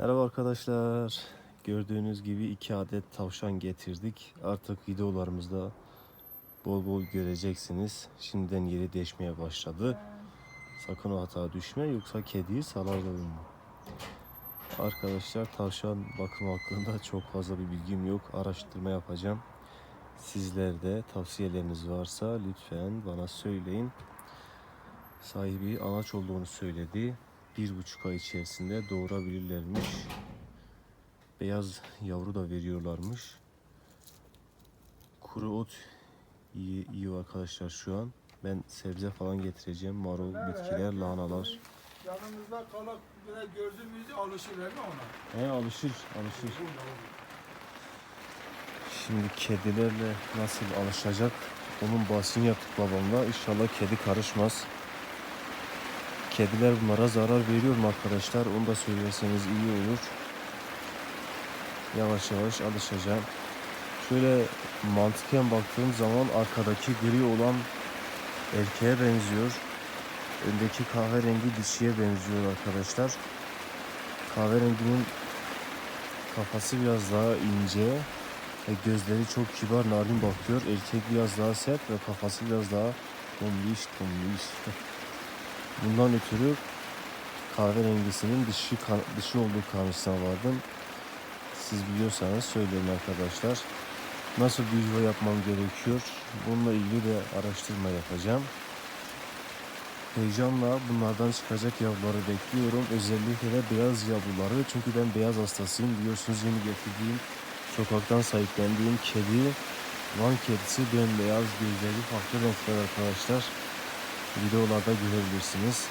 Merhaba arkadaşlar. Gördüğünüz gibi iki adet tavşan getirdik. Artık videolarımızda bol bol göreceksiniz. Şimdiden yeri değişmeye başladı. Sakın o hata düşme yoksa kediyi salarım. Arkadaşlar tavşan bakım hakkında çok fazla bir bilgim yok. Araştırma yapacağım. Sizlerde tavsiyeleriniz varsa lütfen bana söyleyin. Sahibi anaç olduğunu söyledi. Bir buçuk ay içerisinde doğurabilirlermiş. Beyaz yavru da veriyorlarmış. Kuru ot iyi, iyi arkadaşlar şu an. Ben sebze falan getireceğim. Marul, bitkiler, lahanalar. Yanımızda kalak böyle gördüğümüzde alışır değil mi ona? He alışır, alışır. Şimdi kedilerle nasıl alışacak? Onun bahsini yaptık babamla. İnşallah kedi karışmaz. Kediler bunlara zarar veriyor mu arkadaşlar? Onu da söylerseniz iyi olur. Yavaş yavaş alışacağım. Şöyle mantıken baktığım zaman arkadaki gri olan erkeğe benziyor. Öndeki kahverengi dişiye benziyor arkadaşlar. Kahverenginin kafası biraz daha ince ve gözleri çok kibar narin bakıyor. Erkek biraz daha sert ve kafası biraz daha tombiş tombiş. Bundan ötürü kahverengisinin kan- dişi olduğu kanısına vardım. Siz biliyorsanız söyleyin arkadaşlar. Nasıl bir yuva yapmam gerekiyor? Bununla ilgili de araştırma yapacağım. Heyecanla bunlardan çıkacak yavruları bekliyorum. Özellikle de beyaz yavruları. Çünkü ben beyaz hastasıyım. Biliyorsunuz yeni getirdiğim, sokaktan sahiplendiğim kedi, Van kedisi bembeyaz, gözleri farklı renkler arkadaşlar. Videolarda görebilirsiniz.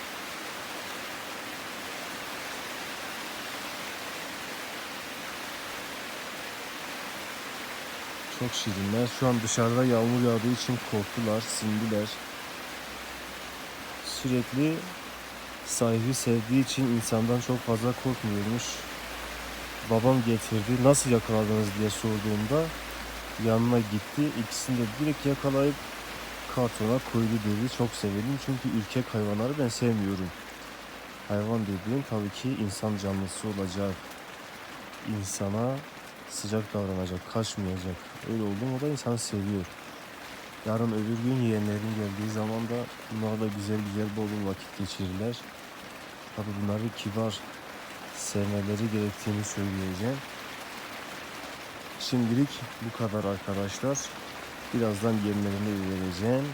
Çok şirinler. Şu an dışarıda yağmur yağdığı için korktular, sindiler. Sürekli sahibi sevdiği için insandan çok fazla korkmuyormuş. Babam getirdi. Nasıl yakaladınız diye sorduğumda yanına gitti. İkisini de direkt yakalayıp kartona koydu dedi. Çok severim çünkü ürkek hayvanları ben sevmiyorum. Hayvan dediğim tabii ki insan canlısı olacak. İnsana sıcak davranacak, kaçmayacak. Öyle oldu mu da insanı seviyor. Yarın öbür gün yeğenlerin geldiği zaman da bunlarla güzel güzel bol bol vakit geçirirler. Tabii bunları kibar sevmeleri gerektiğini söyleyeceğim. Şimdilik bu kadar arkadaşlar. Birazdan yemlerini vereceğim.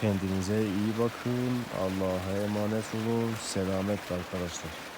Kendinize iyi bakın. Allah'a emanet olun. Selametle arkadaşlar.